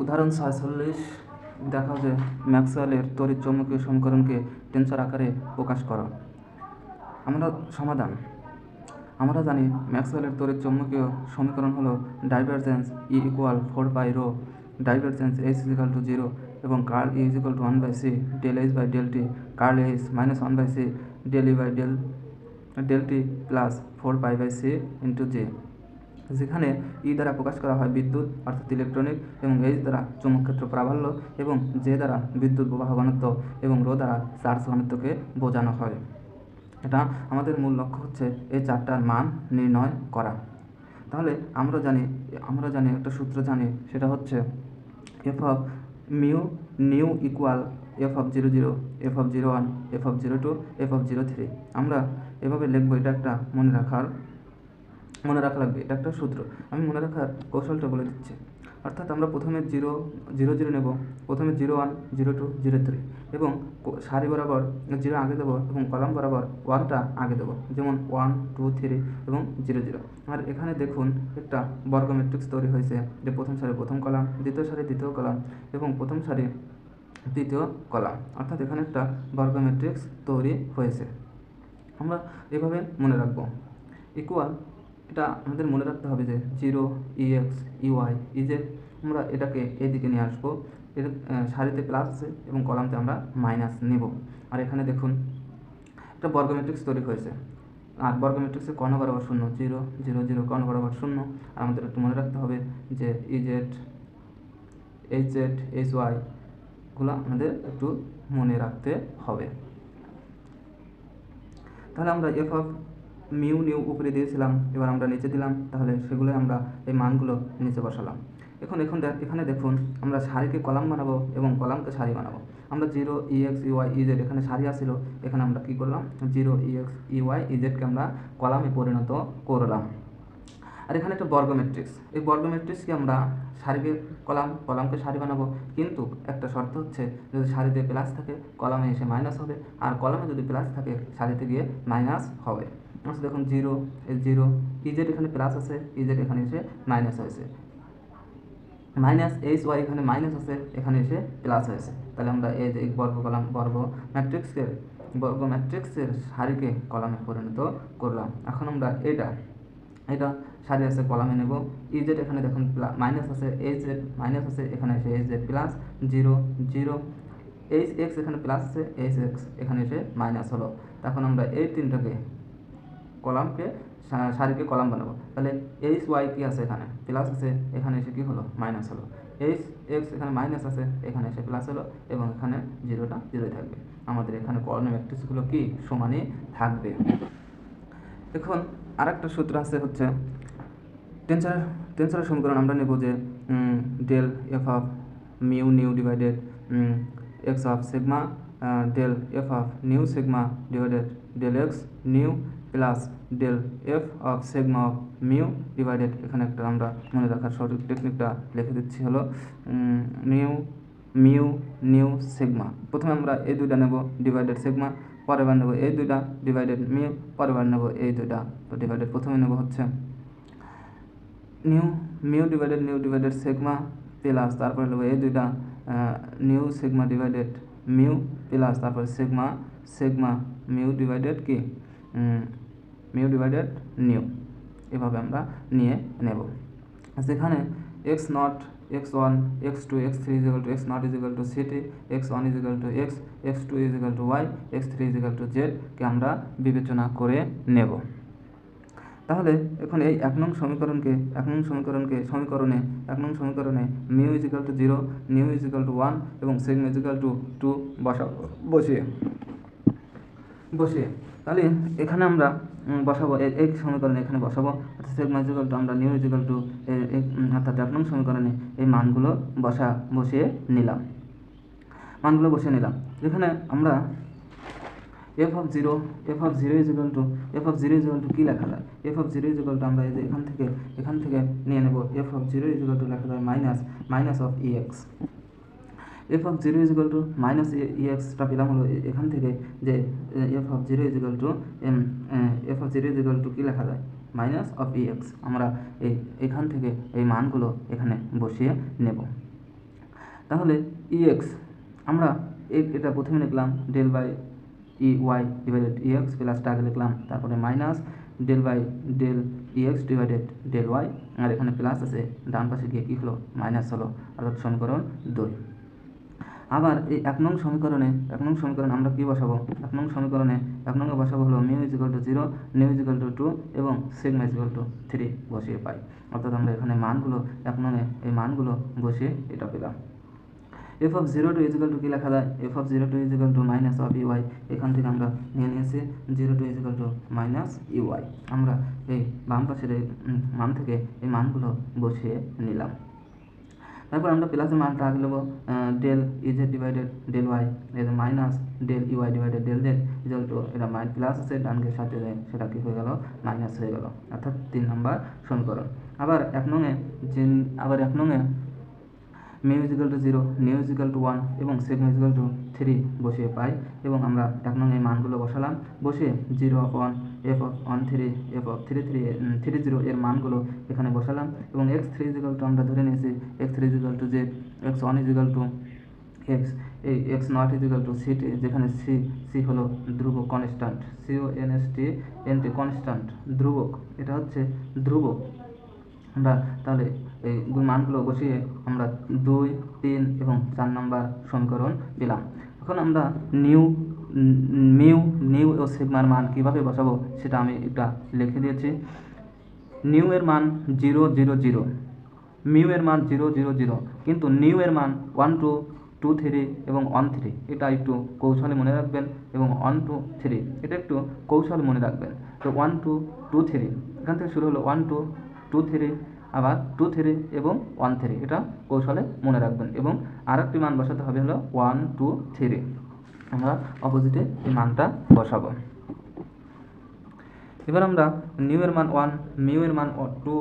উদাহরণ সাতচল্লিশ দেখা যে ম্যাক্সওয়েলের তড়িৎ চৌম্বকীয় সমীকরণকে টেন্সর আকারে প্রকাশ করো। আমরা সমাধান। আমরা জানি ম্যাক্সওয়েলের তড়িৎ চৌম্বকীয় সমীকরণ হলো divergence E equal four by rho divergence H is equal to zero এবং curl E is equal to one by C del H by del T curl H minus one by C del E by del del T plus four pi by C into J যেখানে E দ্বারা প্রকাশ করা হয় বিদ্যুৎ, অর্থাৎ electronic এবং H দ্বারা চৌম্বক ক্ষেত্র প্রাবল্য এবং জে দ্বারা বিদ্যুৎ প্রবাহ ঘনত্ব এবং রো দ্বারা চার্জ ঘনত্বকে বোঝানো হয়। এটা আমাদের মূল লক্ষ্য হচ্ছে এই চারটার মান নির্ণয় করা। তাহলে আমরা জানি আমরা জানি, একটা সূত্র জানি, সেটা হচ্ছে F of mu nu equal F of zero zero F of zero one F of zero two F of zero three আমরা এভাবে লিখব এটা একটা মনে রাখার মনে রাখা লাগবে, এটা একটা সূত্র। আমি মনে রাখার কৌশলটা বলে দিচ্ছি। অর্থাৎ আমরা প্রথমে জিরো জিরো জিরো নেব, প্রথমে zero one, zero two, zero three এবং সারি বরাবর জিরো আগে দেবো এবং কলাম বরাবর ওয়ানটা আগে দেবো, যেমন ওয়ান, টু, থ্রি এবং জিরো জিরো। আর এখানে দেখুন একটা বর্গ ম্যাট্রিক্স তৈরি হয়েছে, যে প্রথম সারি প্রথম কলাম, দ্বিতীয় সারি দ্বিতীয় কলাম এবং প্রথম সারি দ্বিতীয় কলাম। অর্থাৎ এখানে একটা বর্গ ম্যাট্রিক্স তৈরি হয়েছে। আমরা এভাবে মনে রাখব। ইকুয়াল এটা আমাদের মনে রাখতে হবে যে জিরো ইএক্স ইওয়াই ইজেড আমরা এটাকে এদিকে নিয়ে আসব। এর সারিতে প্লাস আছে এবং কলামতে আমরা মাইনাস নেব। আর এখানে দেখুন, একটা বর্গ ম্যাট্রিক্স তৈরি হয়েছে। আর বর্গ ম্যাট্রিক্সে কর্ণ বরাবর শূন্য? জিরো জিরো জিরো কর্ণ বরাবর শূন্য। আর আমাদের একটু মনে রাখতে হবে যে E Z H Z H ওয়াইগুলো আমাদের একটু মনে রাখতে হবে। তাহলে আমরা এফ অফ মিউ নিউ উপরে দিয়েছিলাম, এবার আমরা নিচে দিলাম, তাহলে সেগুলো আমরা এই মানগুলো নিচে বসালাম। এখন এখন এখানে দেখুন, আমরা সারিকে কলাম বানাবো এবং কলামকে সারি বানাবো। আমরা জিরো ইএক্স ইওয়াই ইজেড এখানে সারি আসিল, এখানে আমরা কী করলাম? জিরো ইএক্স ইওয়াই ইজেডকে আমরা কলামে পরিণত করলাম। আর এখানে একটা বর্গ ম্যাট্রিক্স এই বর্গ ম্যাট্রিক্সকে আমরা সারিকে কলাম, কলামকে সারি বানাবো। কিন্তু একটা শর্ত হচ্ছে, যদি সারিতে প্লাস থাকে, কলামে এসে মাইনাস হবে, আর কলামে যদি প্লাস থাকে সারিতে গিয়ে মাইনাস হবে। আচ্ছা দেখুন জিরো এ জিরো ইজেড এখানে প্লাস আছে ইজেড এখানে এসে মাইনাস হয়েছে। মাইনাস এইচ ওয়াই এখানে মাইনাস আছে, এখানে এসে প্লাস হয়েছে। তাহলে আমরা এই যে বর্গ কলাম, বর্গ ম্যাট্রিক্সের বর্গ ম্যাট্রিক্সের সারিকে কলামে পরিণত করলাম। এখন আমরা এটা এটা সারি আছে কলামে নেব। ইজেড এখানে দেখুন মাইনাস আছে এইচ জেড মাইনাস আছে, এখানে এসে H Z plus zero zero H X এখানে প্লাস আছে এইচ এক্স এখানে এসে মাইনাস হলো। তখন আমরা এই তিনটাকে কলামকে সারিকে কলাম বানাবো। তাহলে এইচ ওয়াই কী আছে এখানে? প্লাস আছে, এখানে এসে কী হলো? মাইনাস হলো। এইচ এক্স এখানে মাইনাস আছে, এখানে এসে প্লাস হলো এবং এখানে জিরোটা জিরোই থাকবে। আমাদের এখানে কর্ণ ম্যাট্রিক্সগুলো কি? সমানই থাকবে। এখন আরেকটা সূত্র আছে হচ্ছে টেন্সার টেন্সারের সমীকরণ আমরা নেব যে del F of mu nu divided X of sigma del F of nu sigma divided del X nu plus del F of sigma of mu divided, এখানে একটা আমরা মনে রাখার সঠিক টেকনিকটা লিখে দিচ্ছি হলো নিউ মিউ নিউ, সেগমা। প্রথমে আমরা এই দুইটা নেব, ডিভাইডেড সেগমা, পরের বার নেব এই দুইটা, ডিভাইডেড মিউ, পরের বার নেব এই দুইটা। তো ডিভাইডেড প্রথমে নেব হচ্ছে nu, mu divided, nu divided sigma plus তারপরে নেব এই দুইটা nu sigma divided mu plus তারপরে সেগমা সেগমা, মিউ ডিভাইডেড কি? মিউ ডিভাইডেড নিউ এভাবে আমরা নিয়ে নেব। সেখানে X naught X one X two X three is equal to X naught is equal to C T X one is equal to X X two is equal to Y X three is equal to জেডকে আমরা বিবেচনা করে নেব। তাহলে এখন এই এক নং সমীকরণকে, এক নং সমীকরণকে, সমীকরণে, এক নং সমীকরণে mu is equal to zero nu is equal to one এবং সেগম ইজিক্যাল টু টু বসা বসিয়ে বসিয়ে। তাহলে এখানে আমরা বসাবো। এই সমীকরণে এখানে বসাবো। অর্থাৎ সেগমা ইজিক্যাল টু আমরা নিউ ইজিক্যাল টু অর্থাৎ এক নং সমীকরণে এই মানগুলো বসা, বসিয়ে নিলাম। মানগুলো বসিয়ে নিলাম। এখানে আমরা F of zero F of zero is equal to F of zero is equal to কী লেখা যায়? F of zero is equal to আমরা এই যে এখান থেকে এখান থেকে নিয়ে নেব। F of zero is equal to লেখা যায় minus minus of E X F of zero is equal to minus E extra পেলাম হলো এখান থেকে যে F of zero is equal to M F of zero is equal to কী লেখা যায়? Minus of x আমরা এই এখান থেকে এই মানগুলো এখানে বসিয়ে নেব। তাহলে ই এক্স আমরা এটা প্রথমে লিখলাম del by E Y divided E X প্লাসটা আগে লিখলাম, তারপরে minus del by del E X divided del Y আর এখানে প্লাস আছে, ডান পাশে গিয়ে কী হলো? মাইনাস হলো। অর্থাৎ সমীকরণ দুই। আবার এই এক নং সমীকরণে, এক নং সমীকরণ আমরা কী বসাবো? এক নং সমীকরণে এক নঙ্গে বসাবো হলো mu is equal to zero nu is equal to two এবং sigma is equal to three বসিয়ে পাই। অর্থাৎ আমরা এখানে মানগুলো, এক নঙ্গে এই মানগুলো বসিয়ে এটা পেলাম। F of zero two is equal to কী লেখা যায়? F of zero two is equal to minus of U I এখান থেকে আমরা নিয়ে নিয়েছি zero two is equal to minus U I আমরা এই বাম পাশের এই মান থেকে এই মানগুলো বসিয়ে নিলাম। তারপর আমরা প্লাসের মানটা নেব del EZ divided del Y এটা minus del UI divided del Z equal two এটা মাইন প্লাস আছে ডানকে সাথে সেটা কি হয়ে গেল? মাইনাস হয়ে গেল, অর্থাৎ তিন নম্বর সমীকরণ। আবার এক নঙে যে, আবার এক নঙে mu is equal to zero nu is equal to one এবং সিগমিউজিক্যাল টু থ্রি বসিয়ে পাই এবং আমরা এক নং মানগুলো বসালাম, বসিয়ে zero one F of one three F of three three three zero এর মানগুলো এখানে বসালাম এবং এক্স থ্রি ইজিক্যাল টু আমরা ধরে নিয়েছি X three is equal to Z X one is equal to X এই X naught is equal to C T যেখানে সি সি হলো ধ্রুব constant C O N S T N T constant ধ্রুবক, এটা হচ্ছে ধ্রুবক। আমরা তাহলে এই মানগুলো বসিয়ে আমরা দুই, তিন এবং চার নম্বর সমীকরণ পেলাম এখন আমরা নিউ মিউ নিউ ও সিগমার মান কীভাবে বসাবো সেটা আমি এটা লিখে দিয়েছি। নিউ এর মান জিরো জিরো জিরো মিউ এর মান জিরো জিরো জিরো কিন্তু নিউ এর মান ওয়ান টু টু থ্রি এবং ওয়ান থ্রি এটা একটু কৌশলে মনে রাখবেন এবং ওয়ান টু থ্রি এটা একটু কৌশল মনে রাখবেন। তো ওয়ান টু টু থ্রি এখান থেকে শুরু হলো ওয়ান টু টু থ্রি আবার টু থ্রি এবং ওয়ান থ্রি এটা কৌশলে মনে রাখবেন এবং আরেকটি মান বসাতে হবে হলো ওয়ান টু থ্রি আমরা অপোজিটে এই মানটা বসাবো। এবার আমরা নিউ এর মান ওয়ান মিউ এর মান টু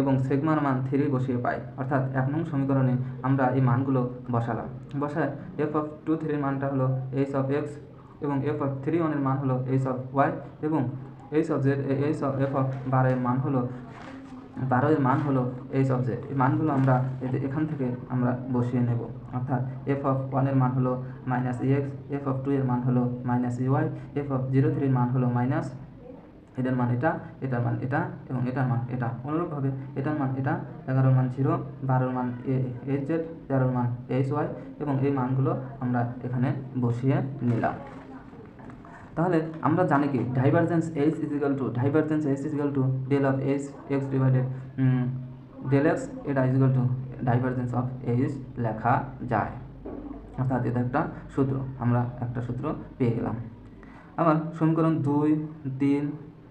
এবং সেগমার মান থ্রি বসিয়ে পাই। অর্থাৎ এক নং সমীকরণে আমরা এই মানগুলো বসালাম। বসায় এফ অফ টু থ্রির মানটা হলো এইচ অফ এক্স এবং এফ অফ থ্রি ওয়ানের মান হলো এইচ অফ ওয়াই এবং H of Z H of F of বারোর মান হলো বারো এর মান হলো এই জেড এই মানগুলো আমরা এখান থেকে আমরা বসিয়ে নেব। অর্থাৎ এফ অফ ওয়ানের মান হলো minus X F of two এর মান হলো minus U I F of zero থ্রির মান হলো মাইনাস এটার মান এটা, এটার মান এটা এবং এটার মান এটা। অনুরূপভাবে এটার মান এটা, এগারোর মান জিরো বারোর মান এ এইচ জেড তেরোর মান এইচ ওয়াই এবং এই মানগুলো আমরা এখানে বসিয়ে নিলাম। তাহলে আমরা জানি কি? Divergence H is equal to divergence H is equal to del of H X divided del X এটা is equal to divergence of H লেখা যায়। অর্থাৎ এটা একটা সূত্র, আমরা একটা সূত্র পেয়ে গেলাম। আবার সমীকরণ দুই, তিন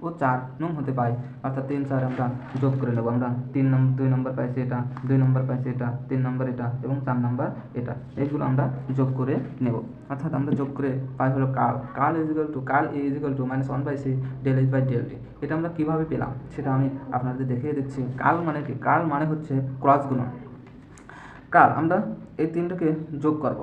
ও চার নং হতে পাই অর্থাৎ তিন, চার আমরা যোগ করে নেব। আমরা তিন নম্বর দুই নম্বর পাইছি এটা, দুই নম্বর পাইছি এটা, তিন নম্বর এটা এবং চার নম্বর এটা। এইগুলো আমরা যোগ করে নেব। অর্থাৎ আমরা যোগ করে পাই হলো curl. Curl is equal to curl is equal to minus one by C del H by del D এটা আমরা কীভাবে পেলাম? সেটা আমি আপনাদের দেখিয়ে দিচ্ছি। কাল মানে কি? কাল মানে হচ্ছে ক্রস গুণন। কাল আমরা এই তিনটাকে যোগ করব।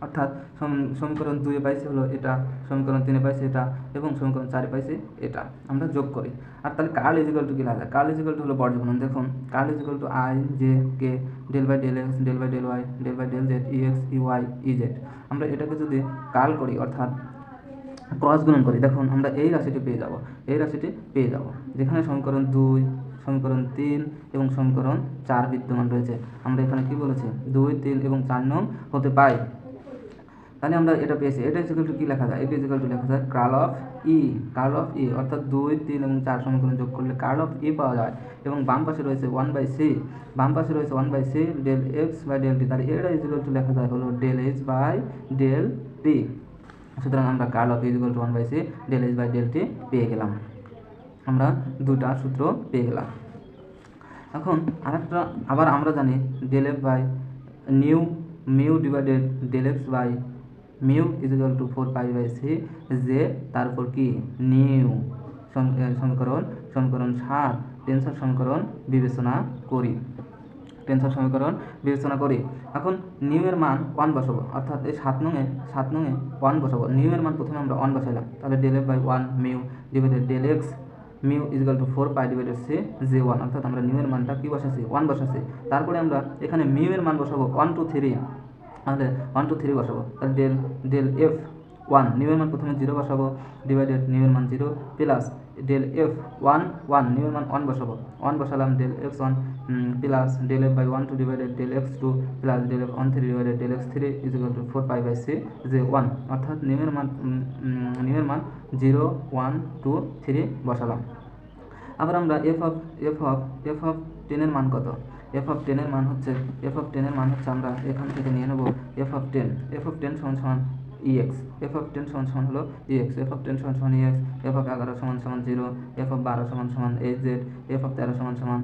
অর্থাৎ সম- সমীকরণ দুয়ে পাইছি হলো এটা, সমীকরণ তিনে পাইছি এটা এবং সমীকরণ চারে পাইছি এটা। আমরা যোগ করি। আর তাহলে কাল ইজিক্যাল টু কি লাগে কাল ইজিক্যাল টু হলো বর্গগুণন দেখুন, curl is equal to I J K del by del X del by del Y del by del Z E X E Y E আমরা এটাকে যদি কাল করি, অর্থাৎ ক্রস গুণন করি, দেখুন, আমরা এই রাশিটি পেয়ে যাব। এই রাশিটি পেয়ে যাব। যেখানে সমীকরণ দুই, সমীকরণ তিন এবং সমীকরণ চার বিদ্যমান রয়েছে। আমরা এখানে কি বলেছি? দুই, তিন এবং চার নং হতে পাই। তাহলে আমরা এটা পেয়েছি। এটা ইজিক্যাল টু কী লেখা যায়? এটা ইজিক্যাল টু লেখা যায় curl of E curl of E অর্থাৎ দুই, তিন এবং চার সমীকরণ যোগ করলে কার্ল অফ ই পাওয়া যায়। এবং বাম পাশে রয়েছে ওয়ান বাই সি বাম পাশে রয়েছে one by C del X by del T তাহলে এটা ইজিক্যাল টু লেখা যায় হলো del H by del T সুতরাং আমরা curl of is equal to one by C del H by del T পেয়ে গেলাম। আমরা দুটা সূত্র পেয়ে গেলাম। এখন আরেকটা, আবার আমরা জানি del F by nu mu divided del X by mu is equal to four pi by C যে তারপর কি? নিউ। সমীকরণ সমীকরণ সাত। টেনশন সমীকরণ বিবেচনা করি। টেনশন সমীকরণ বিবেচনা করি। এখন নিউ এর মান ওয়ান বসাবো। অর্থাৎ এই সাত নঙে সাত নঙে ওয়ান বসাবো। নিউ এর মান প্রথমে আমরা ওয়ান বসাইলাম। তাহলে del F by one mu divided del X mu is equal to four pi divided C J one অর্থাৎ আমরা নিউ এর মানটা কী বসাচ্ছি ওয়ান বসাচ্ছি তারপরে আমরা এখানে মিউ এর মান বসাবো। ওয়ান টু থ্রি তাহলে ওয়ান টু থ্রি বসাবো। তাহলে ডেল ডেল এফ ওয়ান নিউয়ের মান প্রথমে জিরো বসাবো ডিভাইডেড নিউয়ের মান zero plus del F one one নিউয়ের মান ওয়ান বসাবো। ওয়ান বসালাম del X one plus del F by one two divided del X two plus del F one three divided del X three is equal to four pi by C যে one অর্থাৎ নিউয়ের মান নিউয়ের মান zero one two three বসালাম। আবার আমরা F of F of F of টেনের মান কত? এফ অফ টেনের মান হচ্ছে এফ অফ টেনের মান হচ্ছে আমরা এখান থেকে নিয়ে নেব F of ten F of ten সমান সমান ইএক্স এফ অফ টেন সমান সমান হলো ইএক্স এফ অফ টেন সমান সমান ইএক্স এফ অফ এগারো সমান সমান জিরো এফ অফ বারো সমান সমান এইচ জেড এফ অফ তেরো সমান সমান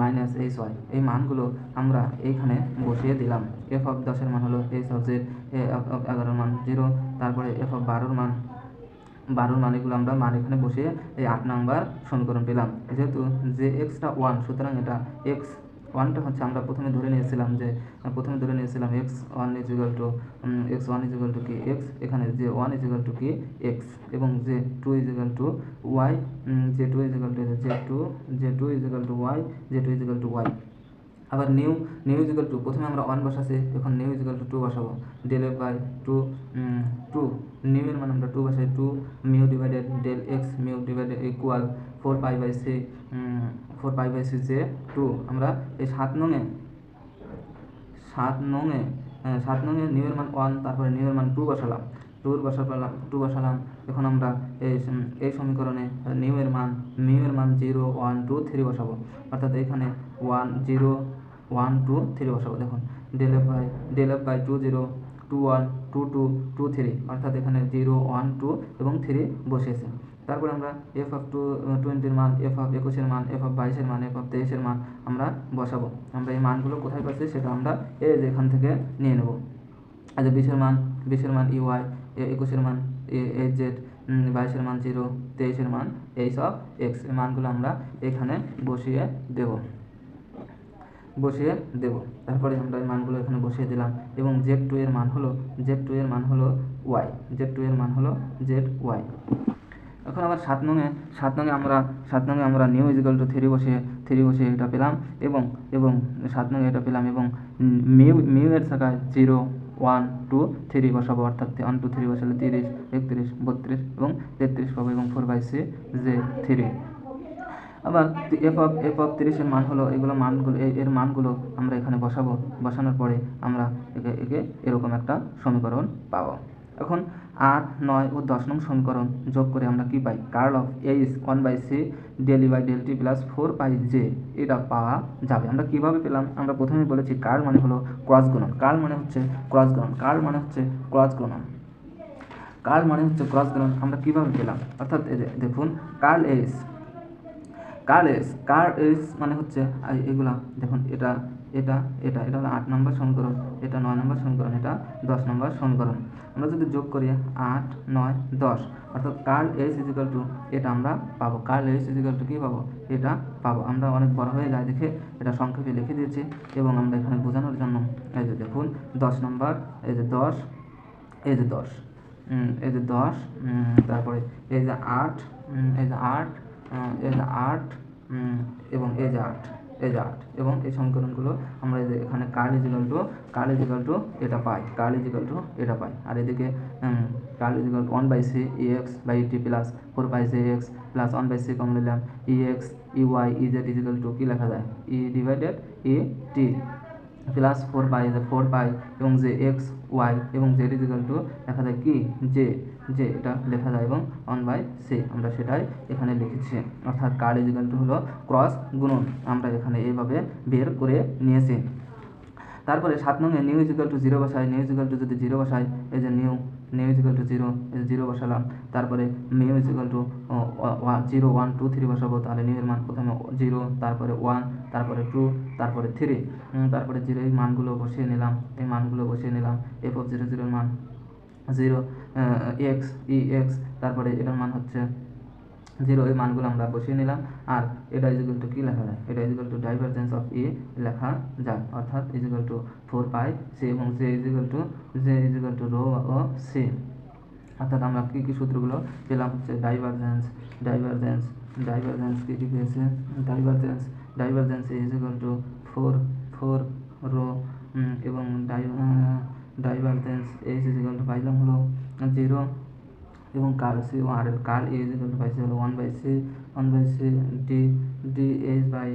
মাইনাস এইচ ওয়াই এই মানগুলো আমরা এইখানে বসিয়ে দিলাম এফ অফ দশের মান হলো H of Z F of এগারোর মান জিরো তারপরে এফ অফ বারোর মান বারোর মানগুলো আমরা মান এখানে বসিয়ে এই আট নাম্বার সমীকরণ পেলাম যেহেতু যে এক্সটা ওয়ান সুতরাং এটা এক্স ওয়ানটা হচ্ছে আমরা প্রথমে ধরে নিয়েছিলাম যে প্রথমে ধরে নিয়েছিলাম X one is equal to X one is equal to কি এক্স এখানে যে ওয়ান ইজ ইকুয়াল টু কি এক্স এবং যে two is equal to Y যে টু ইজ ইকুয়াল টু যে টু যে two is equal to Y যে two is equal to Y আবার nu nu is equal to প্রথমে আমরা ওয়ান বসাছি এখন nu is equal to two বসাবো। Del F by two two nu এর মানে আমরা টু বসাই two mu divided del X mu divided equal four pi by C four pi by C J two আমরা এই সাত নঙে সাত নঙে সাত নঙে নিউ এর মান ওয়ান তারপরে নিউ এর মান টু বসালাম। টুর বসালাম টু বসালাম। এখন আমরা এই এই সমীকরণে নিউ এর মান নিউ এর মান জিরো ওয়ান টু থ্রি বসাবো। অর্থাৎ এখানে one zero one two three বসাবো। দেখুন del F by del F by two zero two one two two two three অর্থাৎ এখানে জিরো ওয়ান টু এবং থ্রি বসিয়েছে। তারপরে আমরা এফ অফ টু টোয়েন্টির মান এফ অফ একুশের মান এফ অফ বাইশের মান এফ অফ তেইশের মান আমরা বসাবো। আমরা এই মানগুলো কোথায় পাচ্ছি সেটা আমরা যে এখান থেকে নিয়ে নেব। আচ্ছা বিশের মান বিশের মান ইউআই একুশের মান এইচ জেড বাইশের মান জিরো তেইশের মান এইসব এক্স এই মানগুলো আমরা এখানে বসিয়ে দেব। বসিয়ে দেব। তারপরে আমরা এই মানগুলো এখানে বসিয়ে দিলাম এবং জেড টু এর মান হলো জেড টু এর মান হলো ওয়াই জেড টু এর মান হলো জেড ওয়াই এখন আবার সাত নঙে সাত নঙে আমরা, সাত নঙে আমরা nu is equal to three বসিয়ে থ্রি বসিয়ে এটা পেলাম এবং এবং সাত নঙে এটা পেলাম এবং মিউ মিউ এর থাকায় জিরো ওয়ান টু থ্রি বসাবো। অর্থাৎ ওয়ান টু থ্রি বসালে তিরিশ, একত্রিশ, বত্রিশ এবং তেত্রিশ পাবো এবং four by C J three আবার এফ অফ এফ অফ তিরিশের মান হলো, এগুলো মানগুলো এর মানগুলো আমরা এখানে বসাবো। বসানোর পরে আমরা একে একে এরকম একটা সমীকরণ পাবো। এখন আট, নয় ও দশ নং সমীকরণ যোগ করে আমরা কি পাই? Curl of H one by C del E by del T plus four by J এটা পাওয়া যাবে। আমরা কীভাবে পেলাম? আমরা প্রথমে বলেছি কার্ল মানে হলো ক্রস গুণন। কার্ল মানে হচ্ছে ক্রস গুণন। কার্ল মানে হচ্ছে ক্রস গুণন। কার্ল মানে হচ্ছে ক্রস গুণন। আমরা কীভাবে পেলাম? অর্থাৎ দেখুন কার্ল এস কার এস মানে হচ্ছে এগুলা, দেখুন, এটা এটা এটা এটা হলো আট নম্বর সমীকরণ, এটা নয় নম্বর সমীকরণ, এটা দশ নম্বর সমীকরণ। আমরা যদি যোগ করি, আট, নয়, দশ, অর্থাৎ কার্ল এস ইজিক্যাল টু এটা আমরা পাবো। Curl S is equal to কী পাবো? এটা পাবো। আমরা অনেক বড় হয়ে যায় দেখে এটা সংক্ষেপে লিখে দিয়েছি এবং আমরা এখানে বোঝানোর জন্য, এই যে দেখুন, দশ নম্বর, এই যে দশ, এই যে দশ এই যে দশ তারপরে এই যে আট এই যে আট যে আট এবং এজ আট যে আট, এবং এই সমীকরণগুলো আমরা এখানে curl is equal to curl is equal to এটা পাই কার্ল ইজিক্যাল টু এটা পাই। আর এদিকে curl is equal to one by C E X by T plus four by J X plus one by C কম নিলাম E X E Y E Z is equal to কী লেখা যায়? E divided E T plus four by four by এবং যে X Y এবং Z is equal to লেখা যায় কি? যে যে এটা লেখা যায় এবং ওয়ান বাই সে আমরা সেটাই এখানে লিখেছি। অর্থাৎ কার টু হলো ক্রস গুণন। আমরা এখানে এইভাবে বের করে নিয়েছি। তারপরে সাত নং nu is equal to zero বসাই নিউ ইজিক্যাল টু যদি জিরো বসাই এই যে nu nu is equal to zero এই যে জিরো বসালাম। তারপরে nu is equal to zero one two three বসাবো। তাহলে নিউ এর মান প্রথমে জিরো তারপরে ওয়ান তারপরে টু তারপরে থ্রি তারপরে জিরো এই মানগুলো বসিয়ে নিলাম। এই মানগুলো বসিয়ে নিলাম। এফ অফ জিরো জিরোর মান। জিরো এক্স, ই, এক্স, তারপরে এটার মান হচ্ছে জিরো, এই মানগুলো আমরা বসিয়ে নিলাম। আর এটা ইজিক্যাল টু কী লেখা যায়? এটা is equal to divergence of A লেখা যায়। অর্থাৎ is equal to four pi C এবং J is equal to J is equal to rho O C অর্থাৎ আমরা কী কী সূত্রগুলো পেলাম? হচ্ছে ডাইভারজেন্স ডাইভারজেন্স ডাইভারজেন্স কী কী পেয়েছে divergence divergence is equal to four four rho এবং die divergence H is equal to পাইলাম হলো জিরো এবং curl C R curl A is equal to পাইছি হলো one by C one by C D D H by